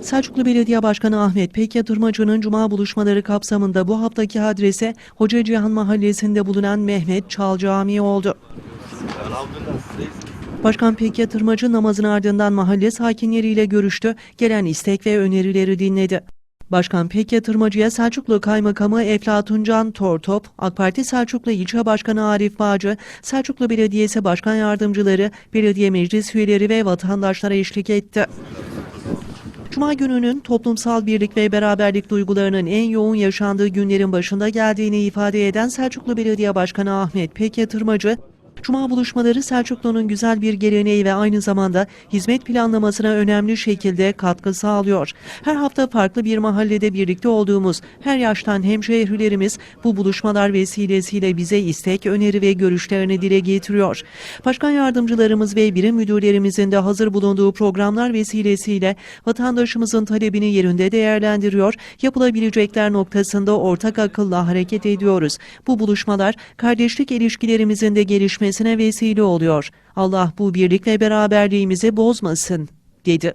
Selçuklu Belediye Başkanı Ahmet Pek Yatırmacı'nın cuma buluşmaları kapsamında bu haftaki adrese Hoca Cihan Mahallesi'nde bulunan Mehmet Çal Camii oldu. Başkan Pek Yatırmacı namazın ardından mahalle sakinleriyle görüştü, gelen istek ve önerileri dinledi. Başkan Pek Yatırmacı'ya Selçuklu Kaymakamı Eflatun Can Tortop, AK Parti Selçuklu İlçe Başkanı Arif Bağcı, Selçuklu Belediyesi Başkan Yardımcıları, belediye meclis üyeleri ve vatandaşlara eşlik etti. Cuma gününün toplumsal birlik ve beraberlik duygularının en yoğun yaşandığı günlerin başında geldiğini ifade eden Selçuklu Belediye Başkanı Ahmet Pek Yatırmacı, Cuma buluşmaları Selçuklu'nun güzel bir geleneği ve aynı zamanda hizmet planlamasına önemli şekilde katkı sağlıyor. Her hafta farklı bir mahallede birlikte olduğumuz her yaştan hemşehrilerimiz bu buluşmalar vesilesiyle bize istek, öneri ve görüşlerini dile getiriyor. Başkan yardımcılarımız ve birim müdürlerimizin de hazır bulunduğu programlar vesilesiyle vatandaşımızın talebini yerinde değerlendiriyor, yapılabilecekler noktasında ortak akılla hareket ediyoruz. Bu buluşmalar kardeşlik ilişkilerimizin de gelişmesine vesile oluyor. Allah bu birlik ve beraberliğimizi bozmasın, dedi.